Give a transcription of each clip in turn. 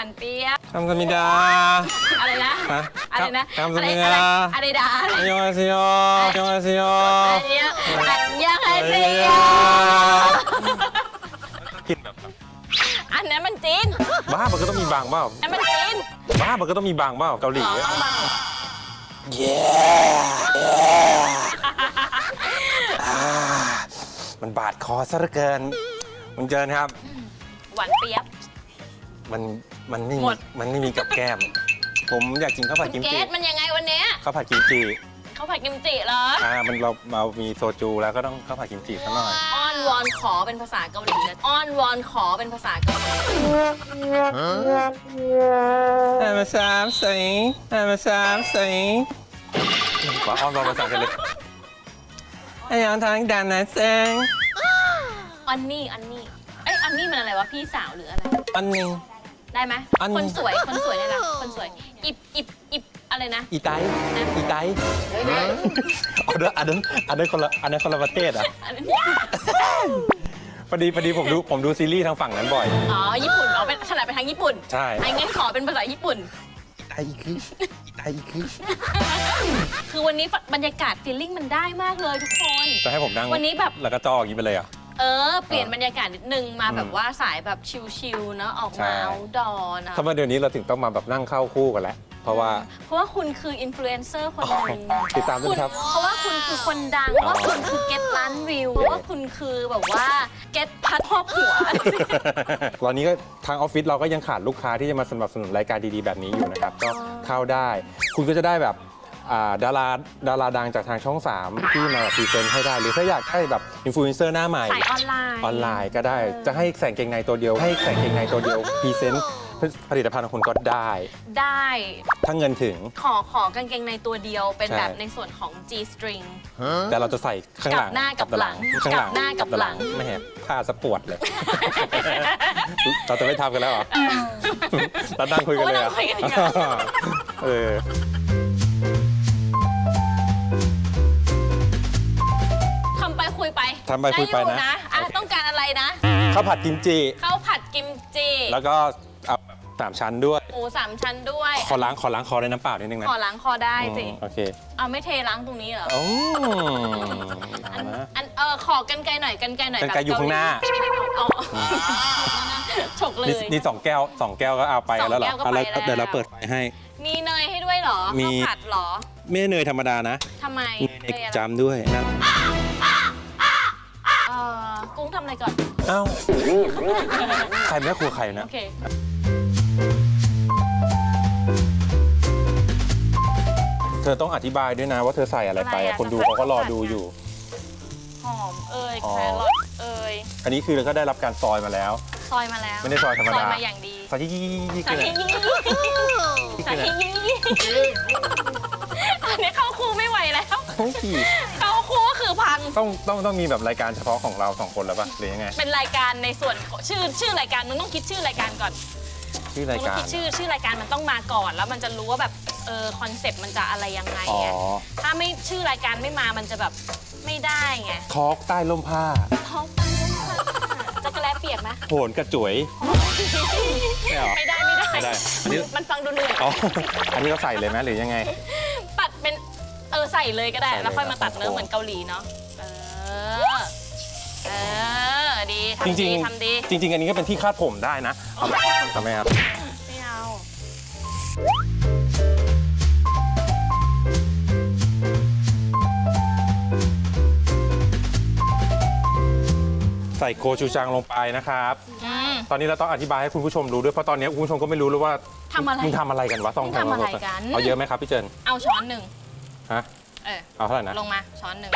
านเปียบคำสมิดา อะไรนะ ฮะอะไรนะ คำสอะไรมิอะไรดา อะไรดาอะไรอันยองอาเซโยอันยองอาเซโยอันเนี้ยอันยังไงสิโยกินแบบอันนั้นมันจีนบ้ามันก็ต้องมีบางเปล่าอันนั้นมันจีนบ้ามันก็ต้องมีบางเปล่าเกาหลีหรออะต้องบังเหรอมันบาดคอซะเหลือเกินคุณเจินครับ หวานเปียบ มันมันไม่หมมีดมันไม่มีกับแก้ม ผมอยากกินข้าวผัดคุกิณมเกจิดมันยังไงวันเนี้ยข้าวผัดกิมจิเขาผัดกิมจิเหรอ อ่ามันเราเรามีโซจูแล้วก็ต้องข้าวผัดกิมจิซะหน่อยอ้อนวอนขอเป็นภาษาเกาหลีเลยอ้อนวอนขอเป็นภาษาเกาหลีอามาสามสิงอามาสามสิงว่าอ้อนรอภาษากันเลยไอ้ยอนทางดันนะเซงอันนี่อันนี่เอ้ยอันนี่มันอะไรวะพี่สาวหรืออะไร อันหนึง ได้ไหมอัน คนสวยคนสวยเนี่ยนะคนสวยอิบอิบอิบอะไรนะ อีไตอีไตอันนั้นอันนั้นอันนั้นคนละอันนั้นคนละประเทศอะอันนี้พอดีพอดีผมดูผมดูซีรีส์ทางฝั่งนั้นบ่อย อ๋อญี่ปุ่นเอาเป็นถนัดไปทางญี่ปุ่นใช่ ไอ้งั้นขอเป็นภาษาญี่ปุ่น อีไตอีคืออีไตอีคือคือวันนี้บรรยากาศฟีลลิ่งมันได้มากเลยทุกคน จะให้ผมนั่งวันนี้แบบ แล้วก็จออย่างนี้ไปเลยเหรอะ เออ เปลี่ยนบรรยากาศนิดนึงมาอืมแบบว่าสายแบบชิลๆเนอะออกใช่มาเอาดอนะทำไมเดี๋ยวนี้เราถึงต้องมาแบบนั่งเข้าคู่กันแล้วเพราะว่า เพราะว่าคุณคืออินฟลูเอนเซอร์คนหนึ่งติดตามด้วยครับ เพราะว่าคุณคือคนดังเพราะว่าคุณคือเก็ตล้านวิวเพราะว่าคุณคือแบบว่าเก็ตพัดครอบหัว ตอนนี้ก็ทางออฟฟิศเราก็ยังขาดลูกค้าที่จะมาสนับสนุนรายการดีๆแบบนี้อยู่นะครับ ก็เข้าได้ คุณก็จะได้แบบ อ่าดาราดาราดังจากทางช่อง 3 ที่มาแบบพรีเซนต์ให้ได้ หรือถ้าอยากได้แบบอินฟลูเอนเซอร์หน้าใหม่ สายออนไลน์ออนไลน์ก็ได้จะให้แสงเกงในตัวเดียว ให้แสงเกงในตัวเดียวพรีเซนต์ผลิตภัณฑ์ของคุณก็ได้ได้ ถ้าเงินถึง ขอขอกางเกงในตัวเดียวเป็นใช่ แบบในส่วนของ G string แต่เราจะใส่ข้างหลังกับหน้ากับหลังข้างหลังกับหน้ากับหลัง ไม่แหบผ้าสะปวดเลย เราจะไม่ทำกันแล้วเหรอเรานั่งคุยกันเลยเหรอโอ้นั่งคุยกันอีกเหรอเออ ทำไปคุยไปนะด้ออะโอเคต้องการอะไรนะข้าวผัดกิมจิ ข้าวผัดกิมจิแล้วก็เอาสามชั้นด้วย หมูสามชั้นด้วย ขอล้างขอล้างคอในน้ำเปล่านิดนึงนะขอล้างคอได้สิอืมโอเคเอาไม่เทล้างตรงนี้เหรอโอ้อันนะอันเออขอกันไกลหน่อยกันไกลหน่อยกรรไกรแบบอยู่ข้างหน้า อ๋อฉกเลย นี่นี่สองแก้วสองแก้วก็เอาไปสองแล้วเหรอแก้วก็เอาไปแล้วแล้ว เดี๋ยวเราเปิดไฟให้ มีเนยให้ด้วยเหรอมี ข้าวผัดเหรอไม่ใช่เนยธรรมดานะทำไมมีเนยอะไรจำด้วยนะเออกุ้งทำ อะไรก่อน เอ้าใครแม่ครัวใครนะ โอเค เธอต้องอธิบายด้วยนะว่าเธอใส่อะไรไปอะไรอะอะคนดูจะใส่เขาก็รอข้าวผัดดูอยู่ หอมเอ่ยอ๋อ แครอทเอ่ยอันนี้คือเราก็ได้รับการซอยมาแล้ว ซอยมาแล้วไม่ได้ซอยธรรมดา ซอยมาอย่างดีซอยยี่ยี่ยี่ยี่ใส่คืออะไรให้ยี่ใส่ให้ยี่อันนี้เข้าคู่ไม่ไหวแล้วเฮ้ย เข้าคู่ก็คือพัง ต้องต้องต้องมีแบบรายการเฉพาะของเราสองคนแล้วป่ะหรือยังไงเป็นรายการในส่วนของชื่อชื่อรายการมึงต้องคิดชื่อรายการก่อนชื่อมึรางยต้องการ คิดชื่อชื่อรายการมันต้องมาก่อน แล้วมันจะรู้ว่าแบบเออคอนเซปต์มันจะอะไรยังไงอ๋อ ไงถ้าไม่ชื่อรายการไม่มามันจะแบบไม่ได้ไงทอล์กใต้ล่มผ้าท้องฟ้าจะกระแลเปียกไหมโหนกระจุ๋ยไม่เอาไม่ได้ไม่ได้ไม่ได้อันนี้ มันฟังดูเหนื่อย อ๋อ อันนี้เราใส่เลยไหมหรือยังไง ส่เลยก็ได้ใส่เลยแล้วค่อยมาตัดครับเนื้อเหมือนเกาหลีเนาะเออเออดีจทำริดีงทำดีๆจริง ๆ อันนี้ก็เป็นที่คาดผมได้นะเอาไหมทำไหมครับไม่เอาใส่โกชูจังลงไปนะครับอืมตอนนี้เราต้องอธิบายให้คุณผู้ชมรู้ด้วย เพราะตอนนี้คุณผู้ชมก็ไม่รู้เลยว่าทำอะไรมึงทำอะไรกันวะต้องมึงทำอะไรกัน เอาเยอะไหมครับพี่เจินเอาช้อนหนึ่งฮะ เออ เอาเท่าไหร่นะ ลงมาช้อนหนึ่ง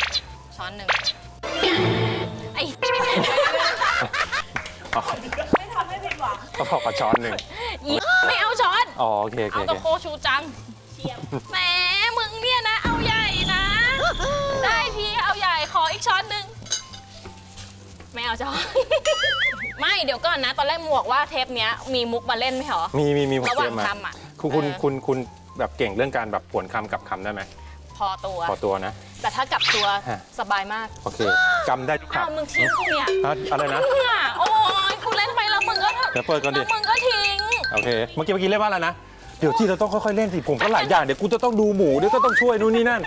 ช้อนหนึ่งไอ้อ๋อเขาบอกว่าช้อนหนึ่งอีไม่เอาช้อน อ๋อโอเคโอเคเอาโอตะเคโคชูจังแหมมึงเนี่ยนะ เอาใหญ่นะ ได้ทีเอาใหญ่ขออีกช้อนหนึ่งไม่เอาช้อน ไม่เดี๋ยวก่อนนะ ตอนแรกมึงบอกว่าเทปเนี้ยมีมุกมาเล่นไหมเหรอ มีมีมีผมระหเตรีว่ายงมมา ทำอะคุณคุณเออ คุณคุณแบบเก่งเรื่องการแบบผวนคำกับคำได้ไหม พอตัว ขอตัวนะ แต่ถ้ากลับตัวฮะ สบายมากโอเคกำได้ทุกอ้าวคำมึงทิ้งกูเนี่ยฮะอะไรนะ เนี่ยโอ้ยกูเล่นไปแล้วมึงก็เดี๋ยวเปิดก่อนดิ แล้วมึงก็ทิ้ง โอเค เมื่อกี้เมื่อกี้เล่นว่าอะไรนะ เดี๋ยวที่เราต้องค่อยๆเล่นสิ ผมก็หลายอย่าง เดี๋ยวกูจะต้องดูหมู เดี๋ยวก็ต้องช่วยนู่นนี่นั่น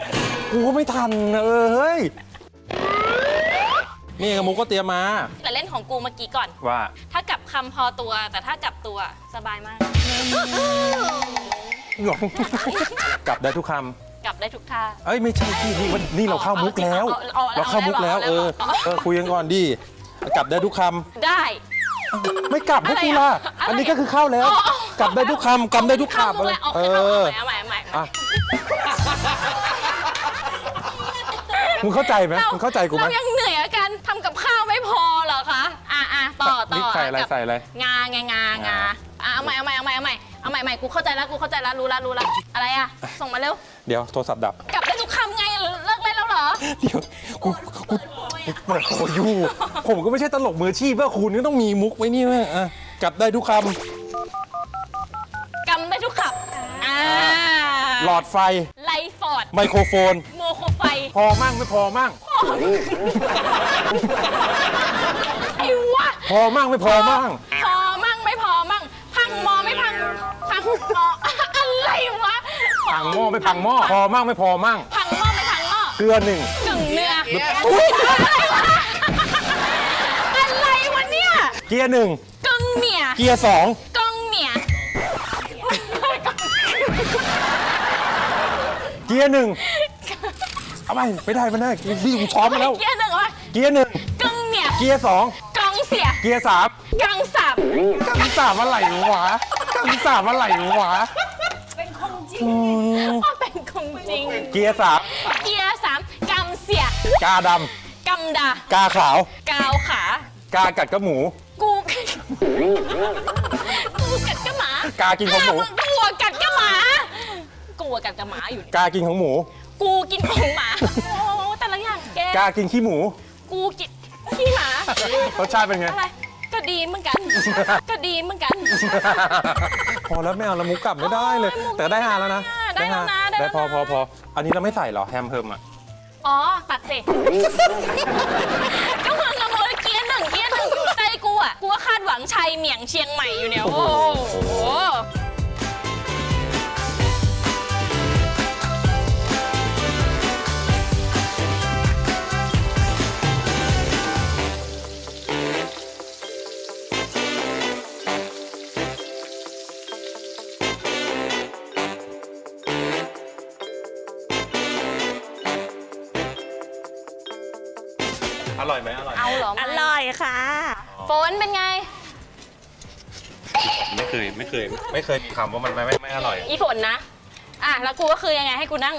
กูก็ไม่ทัน เออ เฮ้ย นี่กระมุกก็เตรียมมา แต่เล่นของกูเมื่อกี้ก่อน ว่า ถ้ากลับคำพอตัว แต่ถ้ากลับตัวสบายมากหยองกลับได้ทุกค กลับได้ทุกท่าำเอ้ยไม่ใช่พี่นี่มันนี่เราเข้ามุกแล้ว เอาเอาเอาเราเข้ามุกแล้ว เอาเอเอาอเอา เออคุยกันก่อนดิกลับได้ทุกคำได้ ไม่กลับให้กูล่ะอะไรอะ อันนี้ก็คือเข้าแล้วอ๋ออ๋อกลับได้ทุกคำกลับได้ทุกเข้าคำมุกแล้วเอโอเคอเอาใหม่เอาใหม่เอาใหม่อะมึงเข้าใจไหมมึงเข้าใจกูไหม เรายังเหนื่อยกับการทำกับข้าวไม่พอเหรอคะ อะอะต่อต่นี่อใส่อะไรกับใส่อะไรงาไงงางาอะเอาใหม่เอาใหม่เอาใหม่เอาใหม่เอา ใหม่ใหม่กูเข้าใจแล้วกูเข้าใจแล้วรู้แล้วรู้แล้วอะไรอะ ส่งมาเร็ว เดี๋ยวโทรศัพท์ดับ กลับได้ทุกคำไงเลิกเล่นแล้วเหรอ เดี๋ยวกูกูกูเปิดโอยูผมก็ไม่ใช่ตลกมืออาชีพว่าคุณก็ต้องมีมุกไว้นี่แม่อะกลับได้ทุกคกำได้ทุกคำอ่าำหลอดไฟ ไลฟอร์ดไมโครโฟน โมโคไฟพอมั่งไม่พอมั่ง ไอ้วะ พอมั่งไม่พอมั่งพอมั่ง พังหม้อไม่พังหม้อพอมั่งไม่พอมั่งพังหม้อไม่พังหม้อเกลือหนึ่งกึ่งเนื้ออุ๊ยอะไรวะอะไรวะเนี่ยเกียร์หนึ่งกึ่งเมียเกียร์สองกึ่งเมียเกียร์หนึ่งเอาไปไม่ได้ไม่ได้พี่กูช้อมมาแล้วเกียร์หนึ่งวะเกียร์หนึ่งกึ่งเมียเกียร์สองกึ่งเสียเกียร์สามกึ่งสับกังสามอะไรวะกังสามอะไรวะ เป็นคงจริงเป็นคงจริง เกียร์สามเกียร์สามกำเสียกาดกำดาำกาขาว กาวขา กากัดกับหมู กูกูกัดกระหมากากินของหมูอ้าวกูอะกัดกระหมากูอะกัดกระหมาอยู่กากินของหมู กูกินของหมา โอ้แต่ละอย่างแกกากินขี้หมู กูกินขี้หมารสชาติเป็นไง อะไร ก็ดีเหมือนกัน ก็ดีเหมือนกัน พอแล้วไม่เอาละมุกกลับไม่ได้เลยโอ้ยมุกแต่ได้ฮาแล้วนะได้แล้วนะได้ได้แล้วพอนะพอพออันนี้เราไม่ใส่เหรอแฮมเพิมอะอ๋อ ตัดสิก็มึงกับโมเกียร์หนึ่งเกียร์หนึ่งอยู่ใจกูอะ กูว่าคาดหวังชัยเหมียงเชียงใหม่อยู่เนี่ย โอ้โห ร่อยไหมอร่อยเอาเหรออร่อยค่ะ ฝนเป็นไง ไม่เคยไม่เคย ไม่เคยมีคำว่ามันไม่ไม่ไม่อร่อย อีฝนนะ อะ แล้วกูก็คือยังไงให้กูนั่ง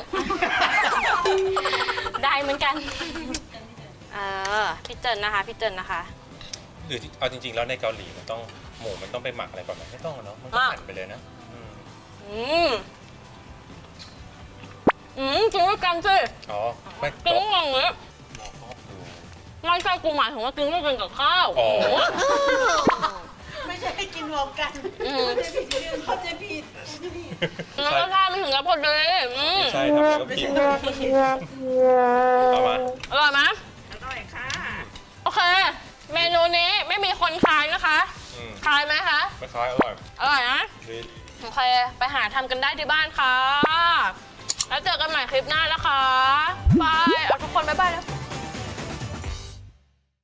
ได้เหมือนกัน เออพี่เจินนะคะพี่เจินนะคะ หรือที่เอาจริง ๆ แล้วในเกาหลีมันต้องหมูมันต้องไปหมักอะไรก่อนไหมไม่ต้องเนาะมันก็อะหั่นไปเลยนะอืมอืม อืมกินด้วยกันสิอ๋อไม่กินด้วยกันอย่างนี้ ไม่ใช่กูหมายถึงว่ากินด้วยกันกับข้าวอ๋อ ไม่ใช่ให้กินรวมกันอืมเข้าใจผิดแล้วก็ข้าวไม่ถึงกับพอดีอืมใช่ทำแล้วก็ผิดเอามา อร่อยไหมอร่อยค่ะโอเค เมนูนี้ไม่มีคนทายนะคะอืมทายไหมคะไม่คล้ายอร่อยอร่อยนะ ดีโอเค ไปหาทำกันได้ที่บ้านค่ะ แล้วเจอกันใหม่คลิปหน้านะคะ บาย เอาทุกคนบ๊ายบายแล้ว